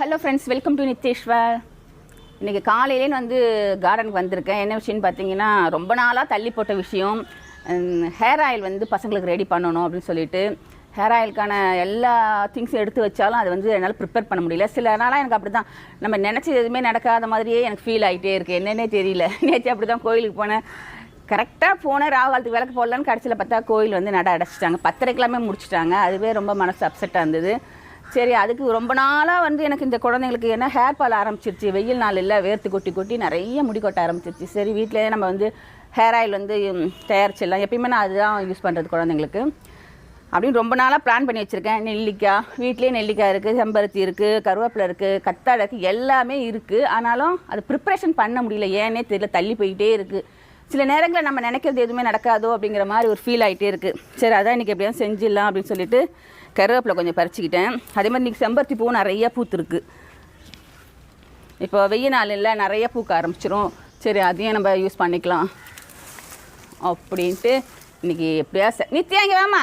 Hello friends welcome to Nitheshwar இன்றைக்கி காலையிலே வந்து கார்டனுக்கு வந்திருக்கேன். என்ன விஷயம்னு பார்த்தீங்கன்னா ரொம்ப நாளாக தள்ளி போட்ட விஷயம். ஹேர் ஆயில் வந்து பசங்களுக்கு ரெடி பண்ணணும் அப்படின்னு சொல்லிட்டு ஹேர் ஆயிலுக்கான எல்லா திங்ஸும் எடுத்து வச்சாலும் அது வந்து என்னால் ப்ரிப்பேர் பண்ண முடியல. சில நாளாக எனக்கு அப்படி தான் நம்ம நினச்சது எதுவுமே நடக்காத மாதிரியே எனக்கு ஃபீல் ஆகிட்டே இருக்குது என்னன்னே தெரியல. நேற்று அப்படி தான் கோயிலுக்கு போனேன். கரெக்டாக போனேன் ராவாலத்துக்கு விளக்கு போடலான்னு கடைசியில் பார்த்தா கோயில் வந்து நட அடைச்சிட்டாங்க. பத்தரைக்கெல்லாமே முடிச்சிட்டாங்க. அதுவே ரொம்ப மனசு அப்செட்டாக இருந்தது. சரி அதுக்கு ரொம்ப நாளாக வந்து எனக்கு இந்த குழந்தைங்களுக்கு என்ன ஹேர் ஃபால் ஆரம்பிச்சிருச்சு வெயில் நாள் இல்லை வேர்த்து கொட்டி கொட்டி நிறைய முடி கொட்ட ஆரம்பிச்சிருச்சு. சரி வீட்டிலேயே நம்ம வந்து ஹேர் ஆயில் வந்து தயாரிச்சிடலாம். எப்பயுமே நான் அதுதான் யூஸ் பண்ணுறது குழந்தைங்களுக்கு. அப்படின்னு ரொம்ப நாளாக பிளான் பண்ணி வச்சுருக்கேன். நெல்லிக்காய் வீட்லேயே நெல்லிக்காய் இருக்குது செம்பருத்தி இருக்குது கருவேப்பிலை இருக்குது கத்தாழை இருக்குது எல்லாமே இருக்குது ஆனாலும் அது ப்ரிப்ரேஷன் பண்ண முடியல. ஏன்னே தெரியல தள்ளி போயிட்டே இருக்குது சில நேரங்களில் நம்ம நினைக்கிறது எதுவுமே நடக்காதோ அப்படிங்கிற மாதிரி ஒரு ஃபீல் ஆகிட்டே இருக்குது சரி அதான் இன்றைக்கி எப்படியாவது செஞ்சிடலாம் அப்படின்னு சொல்லிட்டு கருவேப்பிலை கொஞ்சம் பறிச்சுக்கிட்டேன். அதே மாதிரி இன்றைக்கி செம்பருத்தி பூ நிறைய பூத்துருக்கு. இப்போ வெய்ய நாள் இல்லை நிறைய பூக்க ஆரம்பிச்சிரும். சரி அதையும் நம்ம யூஸ் பண்ணிக்கலாம். அப்படின்ட்டு இன்றைக்கி எப்படியா நித்யா இங்கே வாமா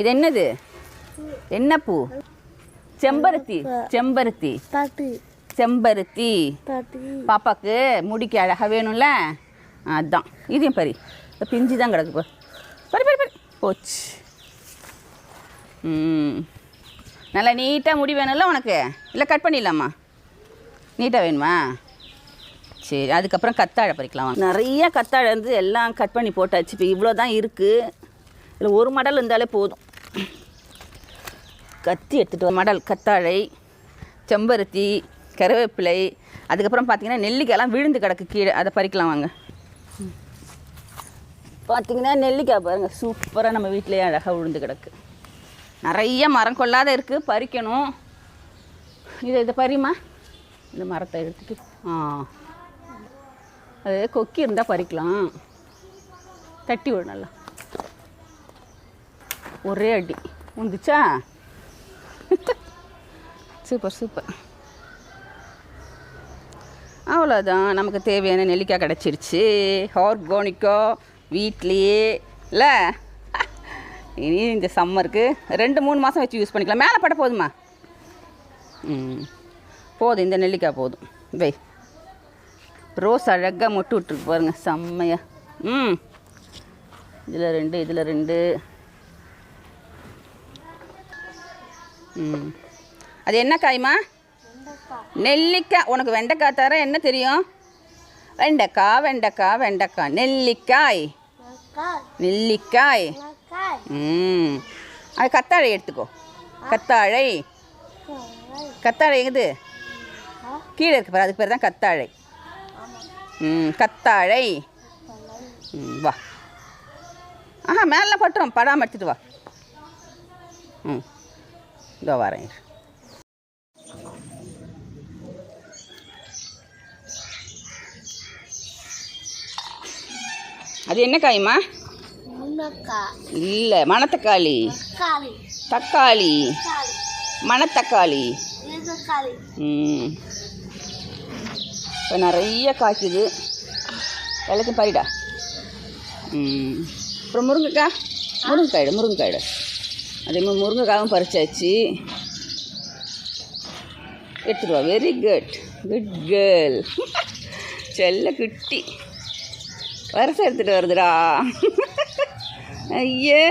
இது என்னது? என்ன பூ? செம்பருத்தி. செம்பருத்தி. செம்பருத்தி. பாப்பாக்கு முடிக்கு அழகாக வேணும்ல? அதான். இதையும் பறி இந்த பிஞ்சு தான் கிடக்கு பாரு. பறி பறி போச்சு. ம். நல்லா நீட்டாக முடி வேணும்ல உனக்கு? இல்லை கட் பண்ணிடலாமா? நீட்டாக வேணுமா? சரி அதுக்கப்புறம் கத்தாழை பறிக்கலாம். நிறைய கத்தாழை வந்து எல்லாம் கட் பண்ணி போட்டாச்சு. இப்போ இவ்வளோ தான் இருக்குது இதில் ஒரு மடல் இருந்தாலே போதும். கத்தி எடுத்துகிட்டு மடல் கத்தாழை செம்பருத்தி கருவேப்பிலை அதுக்கப்புறம் பார்த்தீங்கன்னா நெல்லிக்காயெல்லாம் விழுந்து கிடக்கு கீழே. அதை பறிக்கலாம் வாங்க. பார்த்தீங்கன்னா நெல்லிக்காய் பாருங்கள் சூப்பராக நம்ம வீட்டிலேயே அழகாக விழுந்து கிடக்கு. நிறைய மரம் கொள்ளாத இருக்குது பறிக்கணும். இதை இதை பறிமா இந்த மரத்தை எடுத்துட்டு ஆ. அது கொக்கி இருந்தால் பறிக்கலாம். தட்டி விடு நல்லா ஒரே அடி. உந்துச்சா? Super super. அவ்வளோதான் நமக்கு தேவையான நெல்லிக்காய் கிடச்சிருச்சு. ஆர்கானிக்கோ வீட்லேயே. இல்லை இனி இந்த சம்மருக்கு ரெண்டு மூணு மாதம் வச்சு யூஸ் பண்ணிக்கலாம். மேலே பட போதுமா? ம். போதும் இந்த நெல்லிக்காய் போதும். வை. ரோஸ் அழகாக மொட்டு விட்டுருக்கு பாருங்கள் செம்மையா. ம். இதில் ரெண்டு இதில் ரெண்டு. ம். அது என்ன காய்மா? நெல்லிக்காய் உனக்கு வெண்டைக்காய் தர என்ன தெரியும்? வெண்டைக்காய் வெண்டைக்காய் வெண்டைக்காய். நெல்லிக்காய். நெல்லிக்காய். ம். அது கத்தாழை எடுத்துக்கோ. கத்தாழை. கத்தாழை எங்குது? கீழே இருக்கு பாரு அதுக்கு பேர் தான் கத்தாழை. ம் கத்தாழை. ம் வா. ஆஹா மேலே பட்டுரும். படாமல் எடுத்துட்டு வா. ம். இதோ வரேன். அது என்ன காய்மா? இல்லை மணத்தக்காளி. தக்காளி. மணத்தக்காளி. ம். இப்போ நிறைய காய்க்குது. எல்லாத்தையும் பறிடா ம். அப்புறம் முருங்கைக்காய் முருங்கைக்காயிடு முருங்கைக்காயிடு அதே மாதிரி முருங்கைக்காயும் பறிச்சாச்சு. எடுத்துட்டு வா. வெரி குட் குட் கேர்ள் செல்ல குட்டி. வருஷம் எடுத்துகிட்டு வருதுடா. ஐயே.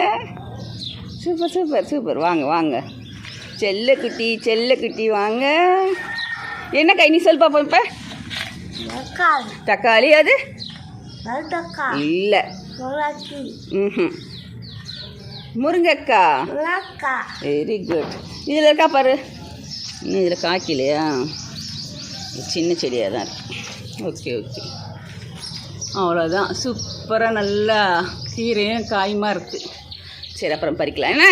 Super super super. வாங்க வாங்க. செல்ல குட்டி செல்ல குட்டி வாங்க. என்ன கை நீ சொல் பாப்போம் இப்போ காளி தக்காளி அது? இல்லை. ம் முருங்கக்காய் முளாக்கா வெரி குட் இதில் இருக்கா பாரு. இன்னும் இதில் காய்க்கலையா? சின்ன செடியாக தான் இருக்கு. ஓகே ஓகே அவ்வளோதான் சூப்பராக நல்லா கீரையும் காயுமா இருக்குது சரி அப்புறம் பறிக்கலாம். என்ன?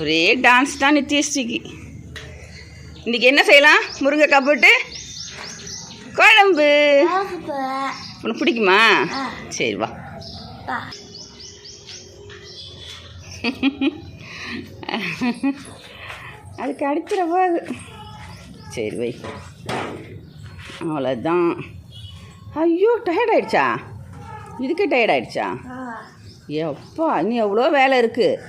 ஒரே டான்ஸ் தான் நித்யஸ்ரீக்கு இன்றைக்கி என்ன செய்யலாம்? முருங்கைக்காய் போட்டு? குழம்பு. உனக்கு பிடிக்குமா. சரி வா. அதுக்கு அடிச்சிட போகுது. சரி வை. அவ்வளோதான் ஐயோ டயர்ட் ஆயிடுச்சா? இதுக்கே டயர்ட் ஆயிடுச்சா? ஏப்பா இன்னும் எவ்வளோ வேலை இருக்குது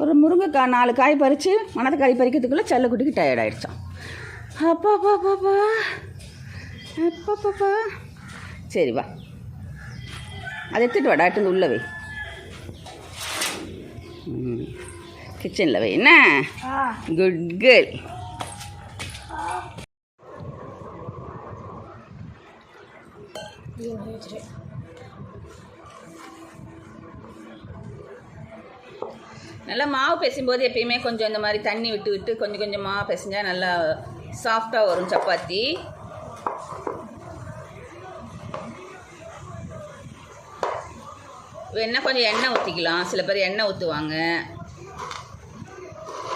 ஒரு முருங்கைக்காய் நாலு காய் பறித்து மணத்தக்காய் பறிக்கிறதுக்குள்ளே செல்லக்குட்டிக்கு டயர்ட் ஆகிடுச்சான் அப்பா அப்பா பாப்பா அப்பா. சரி வா. அதை எடுத்துகிட்டு வாடா எடுத்து உள்ள வை. கிச்சனில் வை. என்ன? குட் கேர்ள் நல்லா மாவு பிசையும்போது எப்பயுமே கொஞ்சம் இந்த மாதிரி தண்ணி விட்டு விட்டு கொஞ்சம் கொஞ்சமாக பிசைஞ்சா நல்லா சாஃப்டாக வரும் சப்பாத்தி. வேணா கொஞ்சம் எண்ணெய் ஊற்றிக்கலாம் சில பேர் எண்ணெய் ஊற்றுவாங்க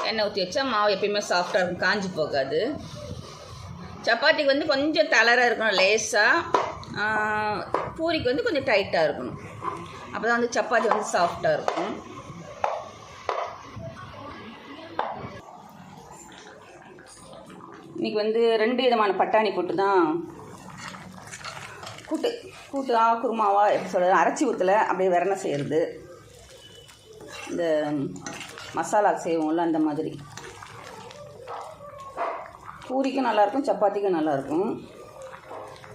எண்ணெய் ஊற்றி வச்சா மாவு எப்பயுமே சாஃப்டாக இருக்கும். காஞ்சி போகாது. சப்பாத்திக்கு வந்து கொஞ்சம் தளராக இருக்கணும். லேசாக பூரிக்கு வந்து கொஞ்சம் டைட்டாக இருக்கணும். அப்போ தான் வந்து சப்பாத்தி வந்து சாஃப்டாக இருக்கும். இன்றைக்கி வந்து ரெண்டு விதமான பட்டாணி போட்டு தான். கூட்டு கூட்டு ஆ குருமாவா எப்படி சொல்கிறது அரைச்சி ஊற்றல அப்படியே விரணை செய்கிறது இந்த மசாலா செய்வோம்ல அந்த மாதிரி. பூரிக்கும் நல்லாயிருக்கும் சப்பாத்திக்கும் நல்லாயிருக்கும்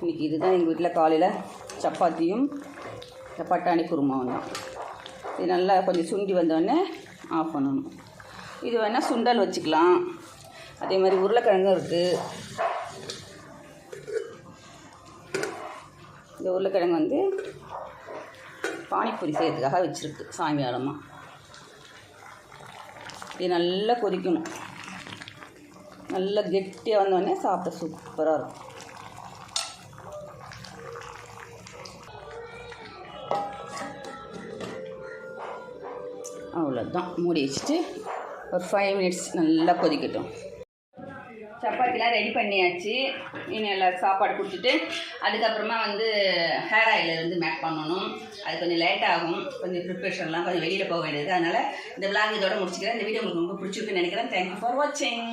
இன்றைக்கி இதுதான் எங்கள் வீட்டில் காலையில் சப்பாத்தியும் பட்டாணி குருமாவும் தான். இது நல்லா கொஞ்சம் சுண்டி வந்தோடனே ஆஃப் பண்ணணும். இது வேணால் சுண்டல் வச்சுக்கலாம். அதே மாதிரி உருளைக்கிழங்கும் இருக்குது இந்த உருளைக்கிழங்கு வந்து பானிபூரி செய்யறதுக்காக வச்சுருக்கு சாயங்காலமாக இது நல்லா கொதிக்கணும். நல்லா கெட்டியாக வந்தோடனே சாப்பிட சூப்பராக இருக்கும். அவ்வளோதான் மூடி வச்சுட்டு ஒரு ஃபைவ் மினிட்ஸ் நல்லா கொதிக்கட்டும். சப்பாத்திலாம் ரெடி பண்ணியாச்சு. இன்னும் எல்லாம் சாப்பாடு கொடுத்துட்டு அதுக்கப்புறமா வந்து ஹேர் ஆயில் வந்து மேக் பண்ணணும். அது கொஞ்சம் லேட் ஆகும். கொஞ்சம் ப்ரிப்ரேஷன்லாம் கொஞ்சம் வெளியில் போக வேண்டியது அதனால் இந்த விளாக் இதோட முடிச்சுக்கிறேன். இந்த வீடியோ உங்களுக்கு ரொம்ப பிடிச்சிருக்குன்னு நினைக்கிறேன். தேங்க்யூ ஃபார் வாட்சிங்